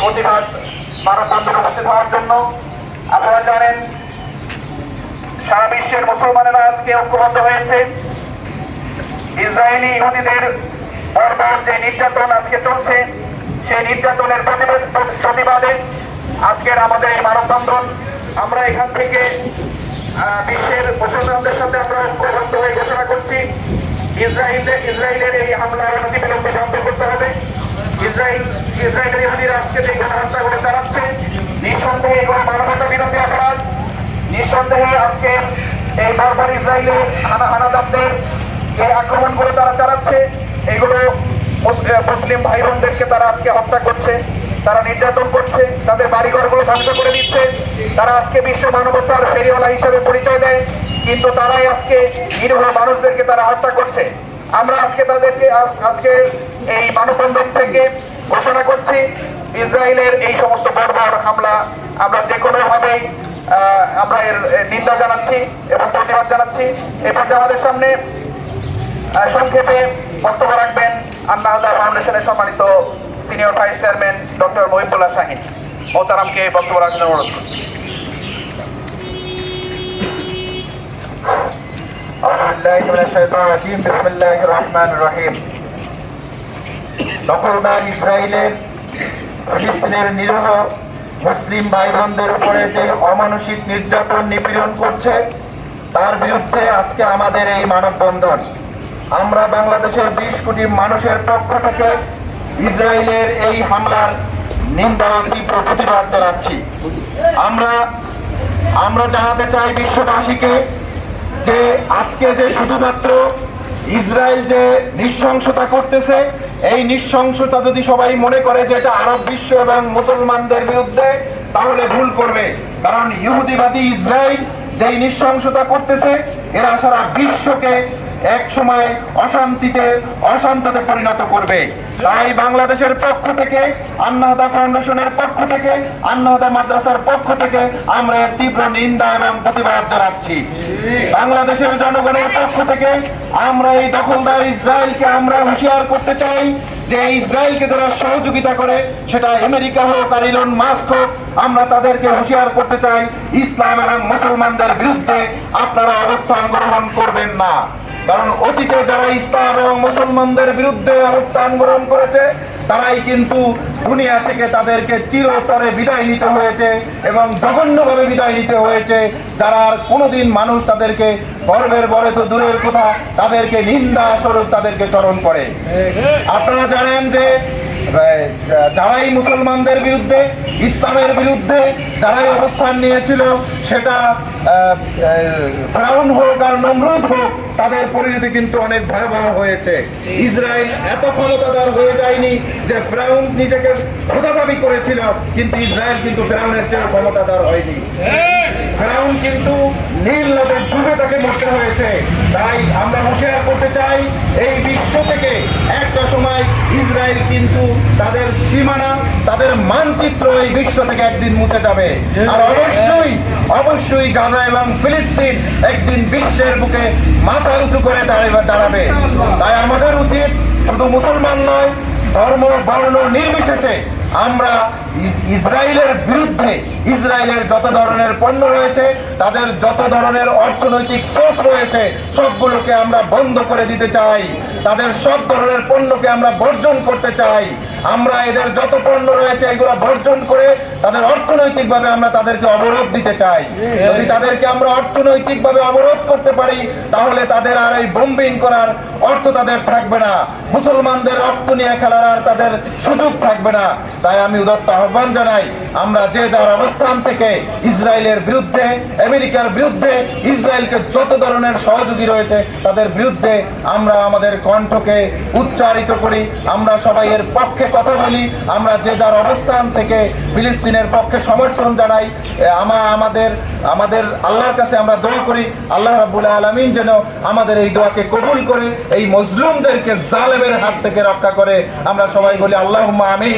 প্রতিবাদ মানববন্ধন উপস্থিত হওয়ার জন্য আপনারা জানেন, সারা বিশ্বের মুসলমানেরা আজকে ঐক্যবদ্ধ হয়েছে। ইসরায়েলি ইহুদিদের বর্বর যে নির্যাতন আজকে চলছে, সেই নির্যাতনের প্রতিবাদে আজকের আমাদের এই মানববন্ধন আমরা এখান থেকে বিশ্বের মুসলমানদের সাথে আমরা ঐক্যবদ্ধ হয়ে ঘোষণা করছি। ইসরায়েলের ইসরায়েলের এই হামলা অনতিবিলম্বে বন্ধ করতে হবে। ইসরায়েল ইসরায়েলের ইহুদিরা আজকে যে গণহত্যাগুলো চালাচ্ছে নিঃসন্দেহে এগুলো মানবতা বিরোধী অপরাধ নিঃসন্দেহে আজকে এই বর্বর ইসরায়েলে হানা হানাদারদের যে আক্রমণগুলো তারা চালাচ্ছে, এগুলো মুসলিম ভাই বোনদেরকে তারা আজকে হত্যা করছে, তারা নির্যাতন করছে, তাদের বাড়িঘরগুলো ধ্বংস করে দিচ্ছে, তারা আজকে বিশ্ব মানবতার ফেরিওয়ালা হিসেবে পরিচয় দেয়, কিন্তু তারাই আজকে নিরীহ মানুষদেরকে তারা হত্যা করছে। আমরা আজকে তাদেরকে আজকে এই মানববন্ধন থেকে ঘোষণা করছি ইসরায়েলের এই সমস্ত বর্বর হামলা আমরা যে কোনোভাবেই আহ, আমরা এর এর নিন্দা জানাচ্ছি এবং প্রতিবাদ জানাচ্ছি এ পর্যায়ে আমাদের সামনে আহ, সংক্ষেপে বক্তব্য রাখবেন আন্না হাজার ফাউন্ডেশনের সম্মানিত senior vice chairman doctor Mohibullah Shahin মোহতারামকে বক্তব্য রাখার অনুরোধ করছি। أعوذ بالله من الشيطان الرجيم بسم الله الرحمن الرحيم দখলদার ইসরায়েলের ফিলিস্তিনের নিরহ মুসলিম ভাই বোনদের উপরে যে অমানসিক নির্যাতন নিপীড়ন করছে, তার বিরুদ্ধে আজকে আমাদের এই মানববন্ধন। আমরা বাংলাদেশের বিশ কোটি মানুষের পক্ষ থেকে ইসরায়েলের এই হামলার নিন্দা তীব্র প্রতিবাদ জানাচ্ছি। আমরা আমরা জানাতে চাই বিশ্ববাসীকে যে আজকে যে শুধুমাত্র ইসরায়েল যে নৃশংসতা করতেছে এই নৃশংসতা যদি সবাই মনে করে যে এটা আরব বিশ্ব এবং মুসলমানদের বিরুদ্ধে, তাহলে ভুল করবে। কারণ ইহুদিবাদী ইসরায়েল যেই নৃশংসতা করতেছে, এরা সারা বিশ্বকে এক সময় অশান্তিতে, অশান্ততে পরিণত করবে। তাই বাংলাদেশের পক্ষ থেকে, আন্নাহাদা ফাউন্ডেশনের পক্ষ থেকে, আন্নাহাদা মাদ্রাসার পক্ষ থেকে আমরা এর তীব্র নিন্দা এবং প্রতিবাদ জানাচ্ছি। বাংলাদেশের জনগণের পক্ষ থেকে আমরা এই দখলদার ইসরায়েলকে আমরা হুঁশিয়ার করতে চাই যে ইসরায়েলকে যারা সহযোগিতা করে, সেটা আমেরিকা হোক আর ইলন মাস্ক হোক, আমরা তাদেরকে হুঁশিয়ার করতে চাই, ইসলাম এবং মুসলমানদের বিরুদ্ধে আপনারা অবস্থান গ্রহণ করবেন না। কারণ অতীতে যারা ইসলাম এবং মুসলমানদের বিরুদ্ধে অবস্থান গ্রহণ করেছে, তারাই কিন্তু দুনিয়া থেকে তাদেরকে চিরতরে বিদায় নিতে হয়েছে এবং জঘন্যভাবে বিদায় নিতে হয়েছে। যারা আর কোনোদিন মানুষ তাদেরকে গর্বের বলে তো দূরের কথা, তাদেরকে নিন্দা স্বরূপ তাদেরকে চরণ করে। আপনারা জানেন যে যারাই মুসলমানদের বিরুদ্ধে ইসলামের বিরুদ্ধে যারাই অবস্থান নিয়েছিল সেটা আহ, হোক আর নমরুদ হোক তাদের পরিণতি কিন্তু অনেক ভয়াবহ হয়েছে। ইসরায়েল এত ক্ষমতাদার হয়ে যায়নি যে ফেরাউন নিজেকে খোদা দাবি করেছিল কিন্তু ইসরায়েল কিন্তু ফেরাউনের চেয়ে ক্ষমতাদার হয়নি। ফেরাউন কিন্তু নীল নদের ডুবে তাকে মরতে হয়েছে। তাই আমরা হুঁশিয়ার করতে চাই, এই বিশ্ব থেকে একটা সময় ইসরায়েল কিন্তু তাদের সীমানা, তাদের মানচিত্র এই বিশ্ব থেকে একদিন মুছে যাবে। আর অবশ্যই অবশ্যই গাজা এবং ফিলিস্তিন একদিন বিশ্বের বুকে মাথা উঁচু করে দাঁড়াবে দাঁড়াবে। তাই আমাদের উচিত শুধু মুসলমান নয়, ধর্ম, বর্ণ নির্বিশেষে আমরা ইসরায়েলের বিরুদ্ধে ইসরায়েলের যত ধরনের পণ্য রয়েছে, তাদের যত ধরনের অর্থনৈতিক সোর্স রয়েছে, সবগুলোকে আমরা বন্ধ করে দিতে চাই। তাদের সব ধরনের পণ্যকে আমরা বর্জন করতে চাই। আমরা এদের যত পণ্য রয়েছে, এগুলো বর্জন করে তাদের অর্থনৈতিকভাবে আমরা তাদেরকে অবরোধ দিতে চাই। যদি তাদেরকে আমরা অর্থনৈতিকভাবে অবরোধ করতে পারি, তাহলে তাদের আর এই বোম্বিং করার অর্থ তাদের থাকবে না। মুসলমানদের রক্ত নিয়ে খেলার আর তাদের সুযোগ থাকবে না। তাই আমি উদত্ত আহ্বান জানাই, আমরা যে যার অবস্থান থেকে ইসরায়েলের বিরুদ্ধে, আমেরিকার বিরুদ্ধে ইসরায়েলকে যত ধরনের সহযোগী রয়েছে, তাদের বিরুদ্ধে আমরা আমাদের কণ্ঠকে উচ্চারিত করি। আমরা সবাই এর পক্ষে কথা বলি, আমরা যে যার অবস্থান থেকে ফিলিস্তিনের পক্ষে সমর্থন জানাই আমা আমাদের আমাদের আল্লাহর কাছে আমরা দোয়া করি, আল্লাহ রাব্বুল আলামিন যেন আমাদের এই দোয়াকে কবুল করে, এই মজলুমদেরকে জালেমের হাত থেকে রক্ষা করে। আমরা সবাই বলি আল্লাহ আমিন।